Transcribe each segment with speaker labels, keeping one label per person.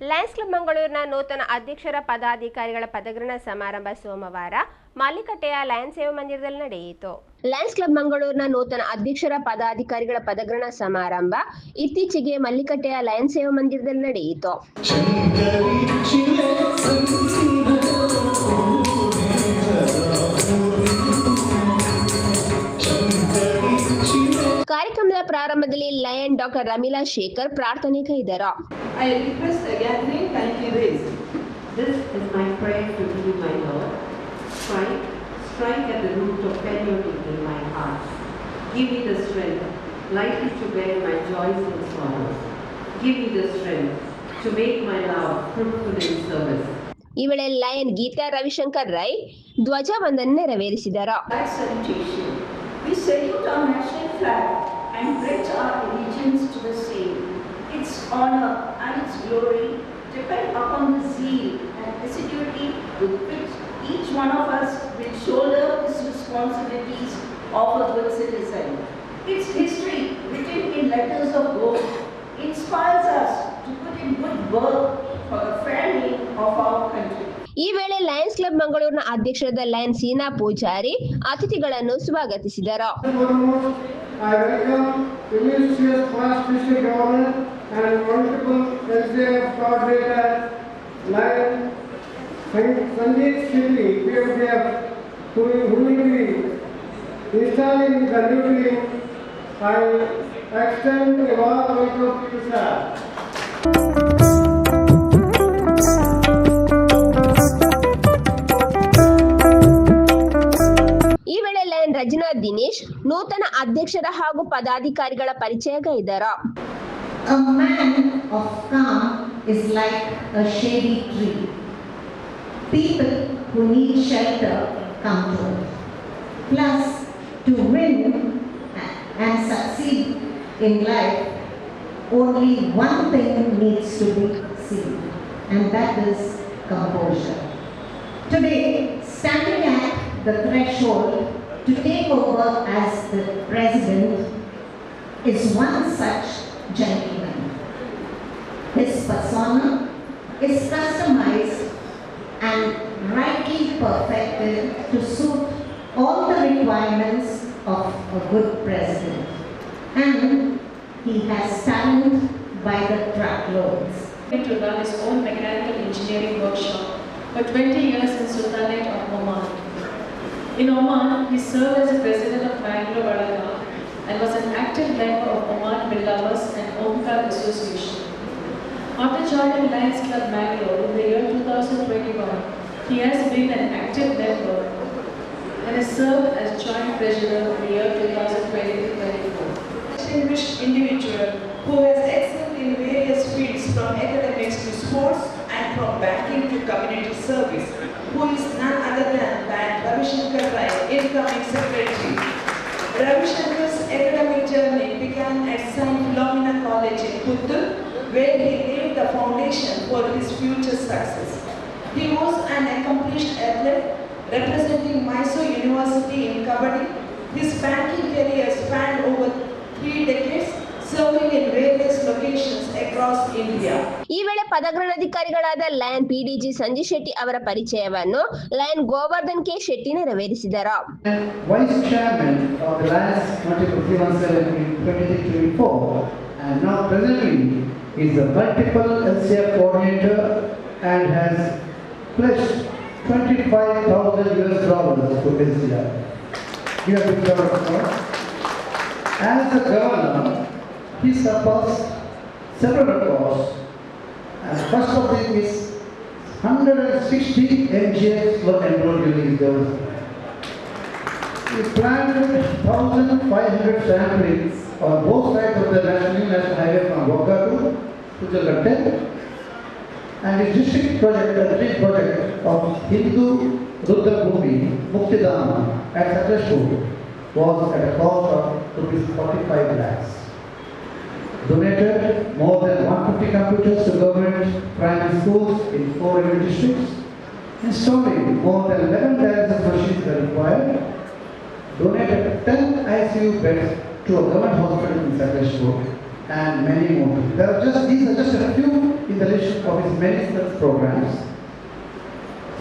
Speaker 1: Lions club ಮಂಗಳೂರಿನ ನೂತನ ಅಧ್ಯಕ್ಷರ ಪದಾಧಿಕಾರಿಗಳ ಪದಗ್ರಹಣ ಸಮಾರಂಭ ಸೋಮವಾರ ಮಾಲಿಕಟ್ಟೆಯ ಲಯನ್ಸ್ ಸೇವಾ ಮಂದಿರದಲ್ಲಿ ನಡೆಯಿತು. ಲಯನ್ಸ್ ಕ್ಲಬ್ ಮಂಗಳೂರಿನ ನೂತನ ಅಧ್ಯಕ್ಷರ ಪದಾಧಿಕಾರಿಗಳ ಪದಗ್ರಹಣ ಸಮಾರಂಭ ಇತ್ತೀಚೆಗೆ ಮಲ್ಲಿಕಟ್ಟೆಯ ಲಯನ್ಸ್ ಸೇವಾ ಮಂದಿರದಲ್ಲಿ ನಡೆಯಿತು. ಕಾರ್ಯಕ್ರಮದ ಪ್ರಾರಂಭದಲ್ಲಿ ಲಯನ್ ಡಾಕ್ಟರ್ ರಮೀಲಾ ಶೇಖರ್ ಪ್ರಾರ್ಥನೆ ಕೈದರು
Speaker 2: I request a gathering kindly raised.
Speaker 3: This is my prayer to thee, my Lord. Strike, strike at the root of patriotism in my heart. Give me the strength, lightly to bear my joys and sorrows. Give me the strength to make my love fruitful in service.
Speaker 1: ಈ ವೇಳೆ Lion Geetha Ravishankar Rai ಧ್ವಜವಂದನೆ ನೆರವೇರಿಸಿದರು
Speaker 4: Flag salutation. We salute our flag and pledge our allegiance to the same. Its honor and its glory depend upon the zeal and assiduity with which each one of us will shoulder his responsibilities of a good citizen. Its history, written in letters of gold, inspires us to put in good work for the fair-name of our.
Speaker 1: ಈ ವೇಳೆ Lions club ಮಂಗಳೂರಿನ ಅಧ್ಯಕ್ಷರಾದ Lion Seena Poojary ಅತಿಥಿಗಳನ್ನು ಸ್ವಾಗತಿಸಿದರು
Speaker 5: I extend you, sir.
Speaker 1: ರಜನಾ Dinesh ನೂತನ ಅಧ್ಯಕ್ಷರ ಹಾಗೂ ಪದಾಧಿಕಾರಿಗಳ ಪರಿಚಯ ಗೈದರು
Speaker 6: A man of calm is like a shady tree. People who need shelter come to it. Plus, to win and succeed in life, only one thing needs to be seen, and that is composure. Today, standing at the threshold to take over as the president is one such gentleman. His persona is customized and rightly perfected to suit all the requirements of a good president. And he has talent by the truckloads.
Speaker 2: to run his own mechanical engineering workshop for 20 years in Sultanate of Oman. In Oman, he served as the president of Bangalore Balaga and was an active member of Oman Lovers and Omkar Association. After joining Lions Club Bangalore in the year 2021, he has been an active member and has served as joint treasurer in the year 2023-24.
Speaker 7: distinguished individual who has excelled in various fields from academics to sports and from banking to community service, who is none other than that Ravi Shankar Rai, incoming secretary. Ravi Shankar's academic journey began at St. Philomena College in Puttur, where he laid the foundation for his future success. He was an accomplished athlete representing Mysore University in Kabaddi. His banking career spanned over three decades, serving in various locations across India.
Speaker 1: ಈ ವೇಳೆ ಪದಗ್ರಹಣಾಧಿಕಾರಿಗಳಾದ lion PDG Sanjay Shetty ಅವರ ಪರಿಚಯವನ್ನು lion Govardhan K Shetty ನೆರವೇರಿಸಿದರು
Speaker 5: Vice Chairman of the Lions 2317 in 2024 and now presently is a multiple LCF coordinator and has pledged 25,000 US dollars to LCF. You have been covered As a governor, he surpassed several records and first of them is 160 MGS were enrolled during his government. We planned 1,500 sampling on both sides of the national national highway from Wakatu to the Jalgatte. And his district project, the district project of Hindu Rudra Bhumi, Muktidam at Sakleshpur was at a cost of rupees 45 lakhs. Donated more than 150 computers to government primary schools in four revenue districts. Installing more than 11,000 machines were required donated 10 ICU beds to a government hospital in Sakleshpur and many more. There are just, these are just a few in the list of his many such programs.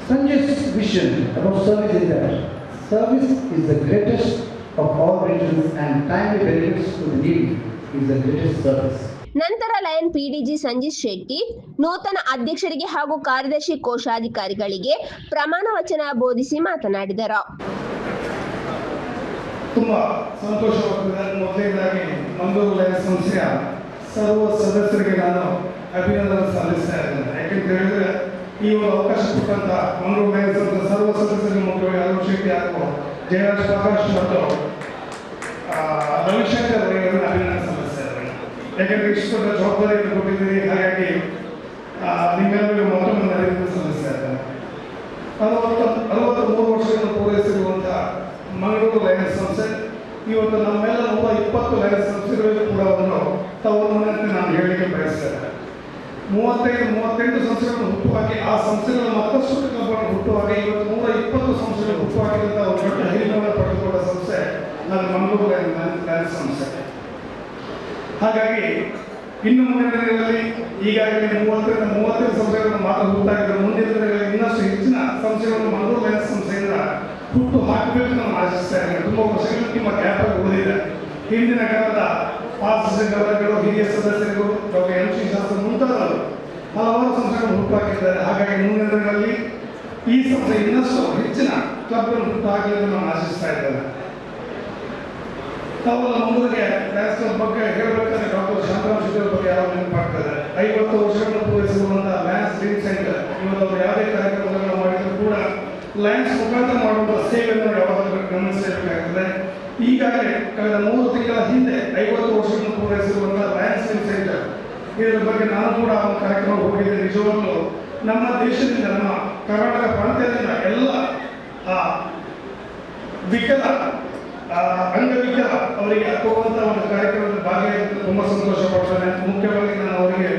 Speaker 5: Sanjay's vision about service is that service is the greatest of all riches and timely benefits to the needy is the greatest service.
Speaker 1: ನಂತರ lion PDG Sanjith Shetty ನೂತನ ಅಧ್ಯಕ್ಷರಿಗೆ ಹಾಗೂ ಕಾರ್ಯದರ್ಶಿ ಕೋಶಾಧಿಕಾರಿಗಳಿಗೆ ಪ್ರಮಾಣ ವಚನ ಬೋಧಿಸಿ ಮಾತನಾಡಿದರು.
Speaker 8: ತುಂಬಾ ಸಂತೋಷವಾಗ್ತದೆ ಮೊದಲನೇದಾಗಿ ಮಂಗಳೂರು ಲಯನ್ಸ್ ಸಂಸ್ಥೆಯ ಸರ್ವ ಸದಸ್ಯರಿಗೆ ನಾನು ಅಭಿನಂದನೆ ಸಲ್ಲಿಸ್ತಾ ಇದ್ದೇನೆ. ಯಾಕೆಂತ ಹೇಳಿದ್ರೆ ಈ ಒಂದು ಅವಕಾಶ ಕೊಟ್ಟಂತ ಮಂಗಳೂರು ಲಯನ್ಸ್ ಸಂಸ್ಥೆ ಸರ್ವ ಸದಸ್ಯರಿಗೆ ಮುಖ್ಯವಾಗಿ ಅರುಣ್ ಶೆಟ್ಟಿ ಹಾಗೂ ಜಯರಾಜ್ ಪ್ರಕಾಶ್ ಮತ್ತು ರವಿಶಂಕರ್ ಅವರಿಗೆ ನಾನು ಅಭಿನಂದನೆ ಸಲ್ಲಿಸ್ತಾ ಇದ್ದೇನೆ ಯಾಕೆಂದ್ರೆ ಇಷ್ಟು ದೊಡ್ಡ ಜವಾಬ್ದಾರಿಯನ್ನು ಕೊಟ್ಟಿದ್ದೀರಿ. ಹಾಗಾಗಿ ನಿಮ್ಮೆಲ್ಲರಿಗೂ ಮತ್ತೊಮ್ಮೆ ನಾನು ಅಭಿನಂದನೆ ಸಲ್ಲಿಸ್ತಾ ಇದ್ದೇನೆ. ಅರವತ್ತ ಅರವತ್ತ ಮೂರು ವರ್ಷಗಳನ್ನು ಪೂರೈಸಿರುವಂಥ ಮಂಗಳೂರು ಲಯನ್ಸ್ ಸಂಸ್ಥೆ, ಇವತ್ತು ನಮ್ಮೆಲ್ಲ ನೂರ ಇಪ್ಪತ್ತು ಲಯನ್ಸ್ ಸಂಸ್ಥೆಗಳಲ್ಲಿ ಕೂಡ ಒಂದು ತವರನ್ನು ನಾನು ಹೇಳಲಿಕ್ಕೆ ಬಯಸ್ತೇನೆ. ಮೂವತ್ತೈದು, ಮೂವತ್ತೆಂಟು ಸಂಸ್ಥೆಗಳನ್ನು ಹುಟ್ಟುಹಾಕಿ, ಆ ಸಂಸ್ಥೆಗಳ ಮತ್ತಷ್ಟು ಕಾಪಾಡಿ ಹುಟ್ಟುಹಾಕಿ, ಇವತ್ತು ನೂರ ಇಪ್ಪತ್ತು ಸಂಸ್ಥೆಗಳು ಹುಟ್ಟುಹಾಕಿದಂಥ ದೊಡ್ಡ ಹಿರಿಮೆಯನ್ನು ಪಡೆದುಕೊಂಡ ಸಂಸ್ಥೆ ನನ್ನ ಮಂಗಳೂರು ಲಯನ್ ಲಯನ್ಸ್ ಸಂಸ್ಥೆ. ಹಾಗಾಗಿ ಇನ್ನು ಮುಂದಿನ ದಿನಗಳಲ್ಲಿ ಈಗಾಗಲೇ ಮೂವತ್ತರಿಂದ ಮೂವತ್ತೈದು ಸಂಸ್ಥೆಗಳನ್ನು ಮಾತ್ರ ಹುಟ್ಟಾಗಿದ್ದರೆ ಮುಂದಿನ ದಿನಗಳಲ್ಲಿ ಇನ್ನಷ್ಟು ಹೆಚ್ಚಿನ ಸಂಸ್ಥೆಗಳನ್ನು ಮಂಗಳೂರು ಲೈನ್ಸ್ ಸಂಸ್ಥೆಯಿಂದ ಹುಟ್ಟು ಹಾಕಬೇಕು ನಾನು ಆಶಿಸ್ತಾ ಇದ್ದೇನೆ. ತುಂಬ ವರ್ಷಗಳು ನಿಮ್ಮ ಗ್ಯಾಪ್ ಉಳಿದಿದೆ. ಹಿಂದಿನ ಕಾಲದ ಪಾಸ್ ಗವರ್ನರ್ಗಳು ಹಿರಿಯ ಸದಸ್ಯರು ಡಾಕ್ಟರ್ ಎಂ ಸಿ ಶಾಸ್ತ್ರ ಮುಂತಾದವರು ಹಲವಾರು ಸಂಸ್ಥೆಗಳು ಹುಟ್ಟುಹಾಕಿದ್ದಾರೆ ಹಾಗಾಗಿ ಮುಂದಿನ ದಿನಗಳಲ್ಲಿ ಈ ಸಂಸ್ಥೆ ಇನ್ನಷ್ಟು ಹೆಚ್ಚಿನ ಕ್ಲಬ್ಗಳನ್ನು ಹುಟ್ಟು ಹಾಕಲಿ ನಾನು ಆಶಿಸ್ತಾ ಇದ್ದೇನೆ. ತಾವೆಲ್ಲ ಮುಂದೆ ನ್ಯಾಷನಲ್ ಬಗ್ಗೆ ಹೇಳಬೇಕಾದ್ರೆ ಡಾಕ್ಟರ್ ಶಾಂತರಾಮ್ ಶಿವರ ಬಗ್ಗೆ ಯಾರು ನೆನಪಾಗ್ತದೆ ಐವತ್ತು ವರ್ಷಗಳ ಪೂರೈಸಿರುವಂತಹ ಲ್ಯಾನ್ಸ್ ಡ್ರೀಮ್ ಸೆಂಟರ್, ಇವತ್ತು ಅವರು ಯಾವುದೇ ಕಾರ್ಯಕ್ರಮಗಳನ್ನು ಮಾಡಿದ್ರು ಕೂಡ ಲಯನ್ಸ್ ಮುಖಾಂತರ ಮಾಡುವಂತಹ ಸೇವೆಯನ್ನು ಯಾವಾಗಲೂ ಗಮನಿಸಬೇಕಾಗ್ತದೆ. ಈಗಾಗಲೇ ಕಳೆದ ಮೂರು ತಿಂಗಳ ಹಿಂದೆ ಐವತ್ತು ವರ್ಷಗಳನ್ನು ಪೂರೈಸಿರುವಂತಹ ಲಯನ್ಸ್ ಡ್ರೀಮ್ ಸೆಂಟರ್ ಇದರ ಬಗ್ಗೆ ನಾನು ಕೂಡ ಆ ಕಾರ್ಯಕ್ರಮ ಹೋಗಿದ್ದೆ. ನಿಜವಾಗ್ಲೂ ನಮ್ಮ ದೇಶದಿಂದ, ನಮ್ಮ ಕರ್ನಾಟಕ ಪ್ರಾಂತ್ಯದಿಂದ ಎಲ್ಲ ಆ ವಿಕಲ ಅಂಗವಿಕಲ ಅವರಿಗೆ ಕೊಡುವಂಥ ಒಂದು ಕಾರ್ಯಕ್ರಮದಲ್ಲಿ ಭಾಗಿಯಾಗಿ ತುಂಬ ಸಂತೋಷ ಪಡ್ತೇನೆ ಮುಖ್ಯವಾಗಿ ನಾನು ಅವರಿಗೆ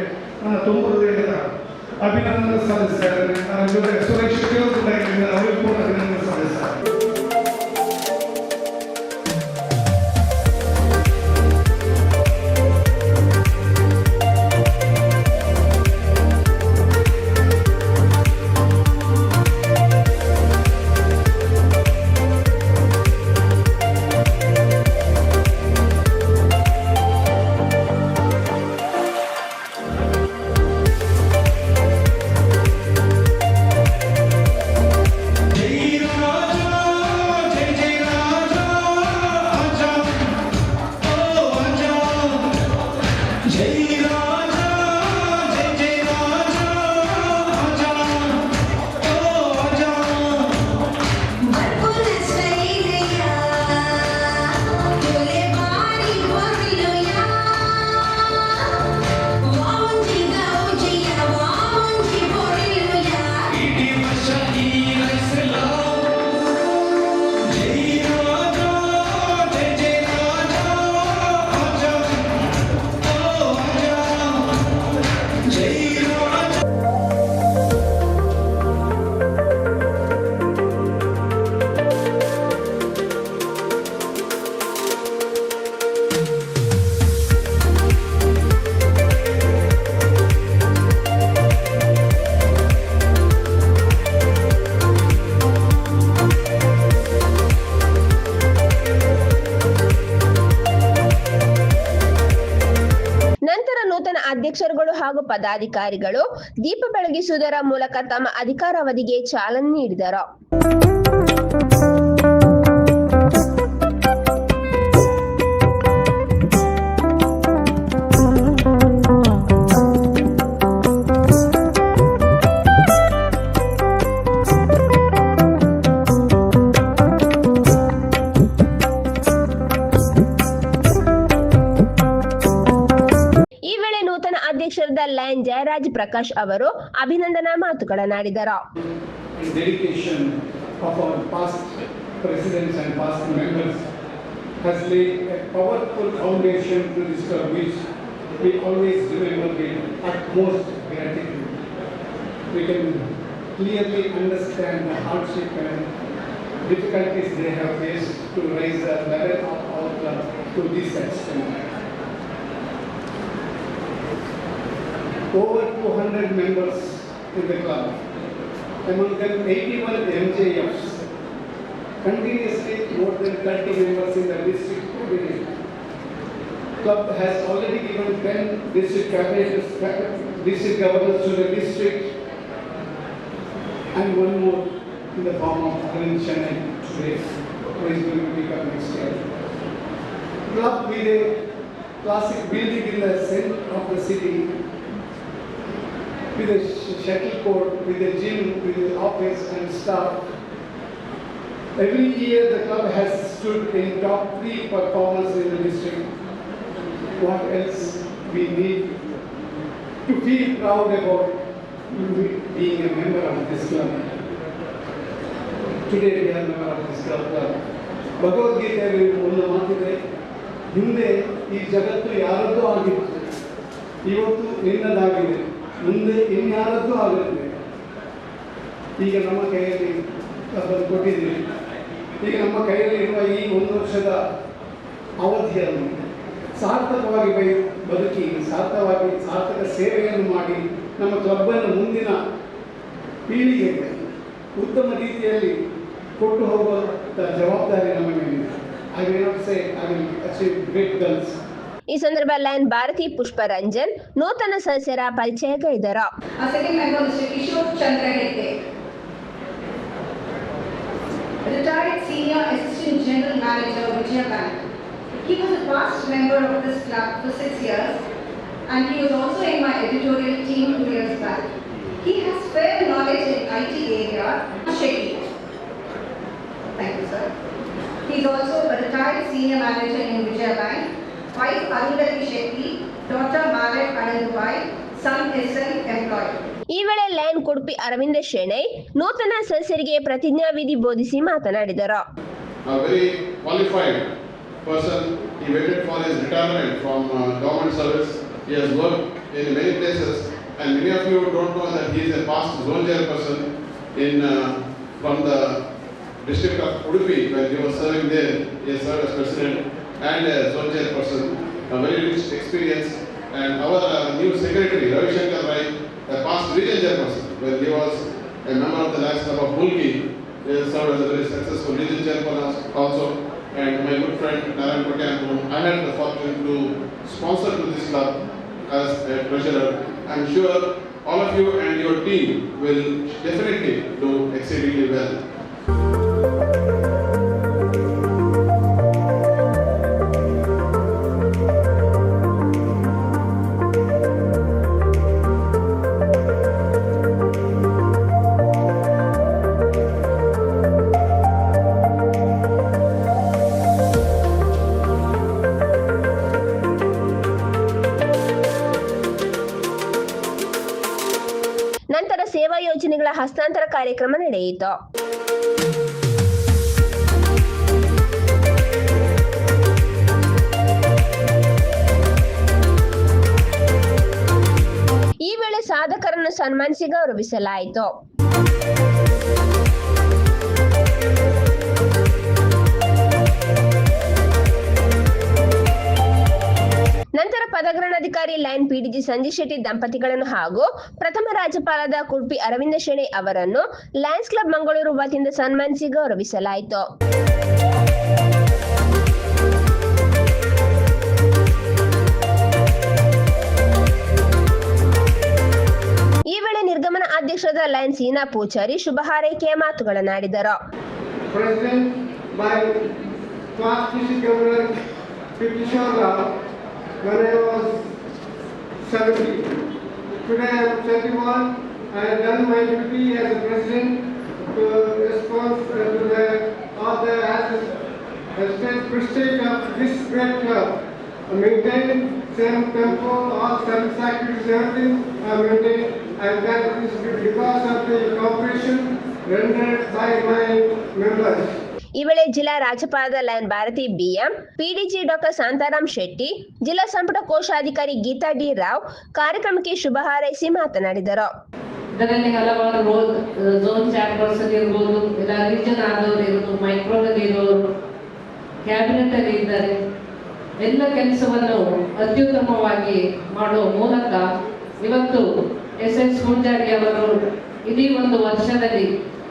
Speaker 8: ನನ್ನ ತುಂಬ ಹೃದಯದ ಅಭಿನಂದನೆ ಸಲ್ಲಿಸ್ತಾ ಇದ್ದೇನೆ ನನ್ನ ಜೊತೆ ಸುರೇಶ್ ಶೆಟ್ಟಿ ಅವರು ಕೂಡ ಇದ್ದಾರೆ. ಅವರಿಗೂ ಕೂಡ ಅಭಿನಂದನೆ ಸಲ್ಲಿಸ್ತಾ
Speaker 1: change. ಪದಾಧಿಕಾರಿಗಳು ದೀಪ ಬೆಳಗಿಸುವುದರ ಮೂಲಕ ತಮ್ಮ ಅಧಿಕಾರಾವಧಿಗೆ ಚಾಲನೆ ನೀಡಿದರು. ಲಯನ್ ಜಯರಾಜ್ ಪ್ರಕಾಶ್ ಅವರು ಅಭಿನಂದನಾ ಮಾತುಗಳನ್ನಾಡಿದರು
Speaker 9: and dedication of our past presidents and past members has laid a powerful foundation to discover which we always remember with utmost gratitude. We can clearly understand the hardship and difficulties they have faced to raise the level of our club to this extent. Over 200 members in the club. Among them 81 MJFs. Continuously more than 30 members in the district. Club has already given 10 district cabinets, district governors to the district and one more in the form of Arvind Chennai today, who is going to pick up next year. Club with a classic building in the center of the city, with a sh- shuttle court, with a gym, with an office and staff. Every year the club has stood in top three performers in the district. What else we need to feel proud about being a member of this club? Today we are member of this club. ಭಗವದ್ಗೀತೆಯಲ್ಲಿ ಒಂದು ಮಾತಿದೆ ಹಿಂದೆ ಈ ಜಗತ್ತು ಯಾರದ್ದೂ ಆಗಿತ್ತು ಇವತ್ತು ನಿನ್ನದಾಗಿದೆ ಮುಂದೆ ಇನ್ಯಾರದ್ದು ಆಗುತ್ತೆ ಈಗ ನಮ್ಮ ಕೈಯಲ್ಲಿ ಕೊಟ್ಟಿದ್ದೀವಿ. ಈಗ ನಮ್ಮ ಕೈಯಲ್ಲಿ ಇರುವ ಈ ಒಂದು ವರ್ಷದ ಅವಧಿಯನ್ನು ಸಾರ್ಥಕವಾಗಿ ಬೈ ಬದುಕಿ ಸಾರ್ಥಕವಾಗಿ ಸಾರ್ಥಕ ಸೇವೆಯನ್ನು ಮಾಡಿ ನಮ್ಮ ಕ್ಲಬ್ಬನ್ನು ಮುಂದಿನ ಪೀಳಿಗೆಗೆ ಉತ್ತಮ ರೀತಿಯಲ್ಲಿ ಕೊಟ್ಟು ಹೋಗುವಂಥ ಜವಾಬ್ದಾರಿ ನಮ್ಮ ಮೇಲಿದೆ. I will not say I will achieve great goals
Speaker 1: ಈ ಸಂದರ್ಭ ಲಯನ್ ಭಾರತಿ ಪುಷ್ಪರಂಜನ್ ನೂತನ ಸದಸ್ಯರ ಪರಿಚಯಗೈದರು
Speaker 10: Our second member, Mr. Kishore Chandra Hegde. Retired Senior Assistant General Manager, Vijaya Bank. He was a past member of this club for six years and he was also in my editorial team two years back. He has fair knowledge in IT area, Shetty. Thank you, sir. He is also a retired senior manager in Vijaya Bank. Wife Arundhati Shetty, daughter Malak Anandbai, son SN employed.
Speaker 1: ಈ ವೇಳೆ lion ಕುಡುಪಿ Arvind Shenoy ನೂತನ ಸದಸ್ಯರಿಗೆ ಪ್ರತಿಜ್ಞಾ ವಿಧಿ ಬೋಧಿಸಿ ಮಾತನಾಡಿದರು
Speaker 11: a very qualified person. He waited for his retirement from uh, government service. He has worked in many places, and many of you don't know that he is a past zone chairperson in uh, from the district of Udupi, where he was serving there. He has served as president and a zone chairperson. A very rich experience. And our uh, new secretary, Ravi Shankar Rai, a past region chairperson, where he was a member of the last Club of Mulki. He served as a very successful region chairperson also. And my good friend Narayan Kotian, whom I had the fortune to sponsor to this club as a treasurer. I'm sure all of you and your team will definitely do exceedingly well.
Speaker 1: ಹಸ್ತಾಂತರ ಕಾರ್ಯಕ್ರಮ ನಡೆಯಿತು. ಈ ವೇಳೆ ಸಾಧಕರನ್ನು ಸನ್ಮಾನಿಸಿ ಗೌರವಿಸಲಾಯಿತು. Lion PDG Sanjay Shetty ದಂಪತಿಗಳನ್ನು ಹಾಗೂ ಪ್ರಥಮ ರಾಜ್ಯಪಾಲದ ಕುರ್ಪಿ ಅರವಿಂದ ಶೆಣೆ ಅವರನ್ನು ಲಯನ್ಸ್ ಕ್ಲಬ್ ಮಂಗಳೂರು ವತಿಯಿಂದ ಸನ್ಮಾನಿಸಿ ಗೌರವಿಸಲಾಯಿತು. ಈ ವೇಳೆ ನಿರ್ಗಮನ ಅಧ್ಯಕ್ಷರಾದ ಲಯನ್ ಸೀನಾ ಪೂಜಾರಿ ಶುಭ ಹಾರೈಕೆಯ ಮಾತುಗಳನ್ನಾಡಿದರು
Speaker 9: when I was 70. Today I am 71. I have done my duty as a president to respond to the the as the state prestige of this great club. I maintain same tempo, all service activities, everything I maintain. And that is because of the cooperation rendered by my members.
Speaker 1: ಈ ವೇಳೆ ಜಿಲ್ಲಾ ರಾಜ್ಯಪಾಲದ Lion Bharathi, BM, PDG doctor Shantaram Shetty, ಜಿಲ್ಲಾ ಸಂಪುಟ ಕೋಶಾಧಿಕಾರಿ Geetha D Rao ಕಾರ್ಯಕ್ರಮಕ್ಕೆ ಶುಭ ಹಾರೈಸಿ ಮಾತನಾಡಿದರು.
Speaker 3: ಇದರಲ್ಲಿ ಹಲವಾರು ರೋಲ್ ಝೋನ್ ಚೇರ್ಪರ್ಸನ್ ಇರ್ಬೋದು, ಇಲ್ಲ ರೀಜನ್ ಆದವರು ಇರ್ಬೋದು ಮೈಕ್ರೋನಲ್ಲಿ ಇರೋರು ಕ್ಯಾಬಿನೆಟ್ ಅಲ್ಲಿ ಇದ್ದಾರೆ. ಎಲ್ಲ ಕೆಲಸವನ್ನು ಅತ್ಯುತ್ತಮವಾಗಿ ಮಾಡುವ ಮೂಲಕ
Speaker 12: ಇವತ್ತು ಎಸ್ ಎಸ್ ಗುಂಜಾರಿ ಅವರು ಇಡೀ ಒಂದು ವರ್ಷದಲ್ಲಿ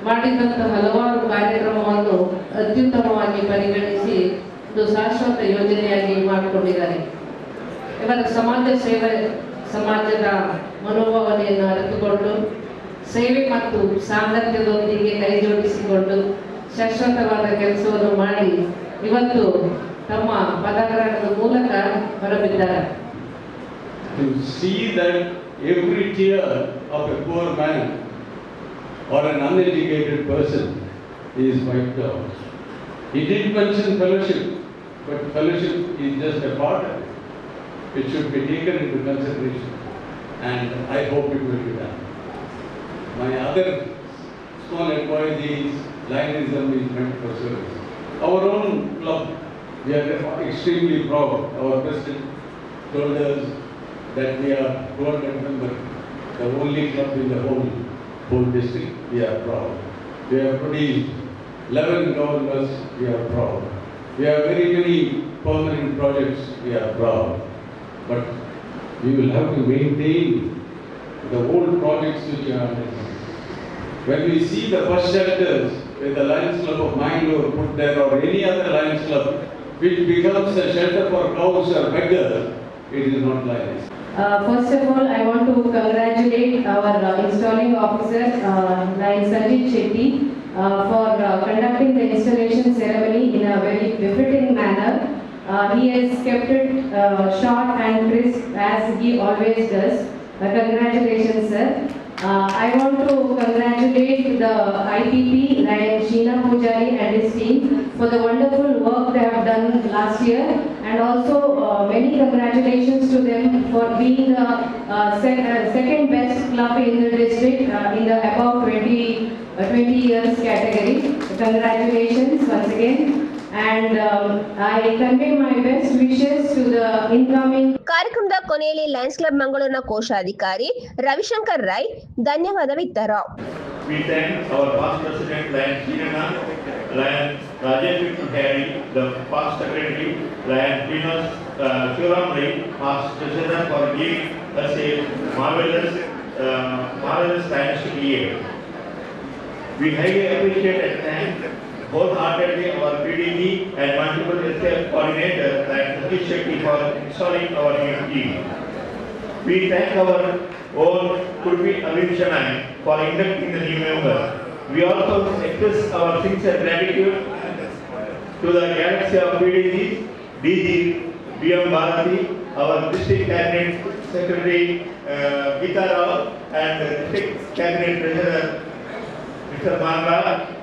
Speaker 12: ಮಾಡಿದಂತಹ ಹಲವಾರು ಕಾರ್ಯಕ್ರಮವನ್ನು ಅತ್ಯುತ್ತಮವಾಗಿ ಪರಿಗಣಿಸಿ ಒಂದು ಶಾಶ್ವತ ಯೋಜನೆಯಾಗಿ ಮಾಡಿಕೊಂಡಿದ್ದಾರೆ. ಇವರ ಸಮಾಜ ಸೇವೆ, ಸಮಾಜದ ಮನೋಭಾವನೆಯನ್ನು ಅರಿತುಕೊಂಡು, ಸೇವೆ ಮತ್ತು ಸಾಮರ್ಥ್ಯದೊಂದಿಗೆ ಕೈಜೋಡಿಸಿಕೊಂಡು ಶಾಶ್ವತವಾದ ಕೆಲಸವನ್ನು ಮಾಡಿ ಇವತ್ತು ತಮ್ಮ ಪದಗ್ರಹಣದ ಮೂಲಕ ಹೊರಬಿದ್ದಾರೆ.
Speaker 13: To see that every tear of a poor man or an uneducated person is wiped out. He did mention fellowship, but fellowship is just a part of it. It should be taken into consideration, and I hope it will be done. My other small advice is Lionism is meant for service. Our own club, we are extremely proud. Our president told us that we are 200 members, the only club in the whole, whole district. We are proud. We have produced 11 governors. We are proud. We have very many permanent projects. We are proud. But we will have to maintain the old projects which are. When we see the bus shelters with the Lions Club of Mangalore put there or any other Lions Club, which becomes a shelter for cows or beggars, it is not Lions.
Speaker 12: Uh, First of all, I want to congratulate our uh, installing officer, uh, like Sanjeev Shetty, uh, for uh, conducting the installation ceremony in a very befitting manner. Uh, He has kept it uh, short and crisp as he always does. Uh, Congratulations, sir. Uh, I want to congratulate the IPP, Sheena Pujari and his team for the wonderful work they have done last year. And also uh, many congratulations to them for being the uh, sec- uh, second best club in the district uh, in the above 20, uh, 20 years category. Congratulations once again. And um, I convey my best wishes to the incoming
Speaker 1: ಕಾರ್ಯಕ್ರಮದ ಕೊನೆಯಲ್ಲಿ Lions club ಮಂಗಳೂರಿನ ಕೋಶಾಧಿಕಾರಿ Ravishankar Rai ಧನ್ಯವಾದವಿತ್ತರು
Speaker 8: We thank our past president, Lion Sinana, Lion Rajesh Harry, the past secretary, Lion Venus uh, Shivaram Rai, past president for giving us a marvelous, uh, marvelous financial year. We highly appreciate and thank wholeheartedly our PDG and multiple SF coordinator, like Satish Shetty for installing our new team. We thank our own Kurbi Avin Shanai for inducting the new member. We also express our sincere gratitude to the galaxy of PDG, DG, BM Bharati, our district cabinet secretary uh, Rao and district cabinet treasurer Mr. Manga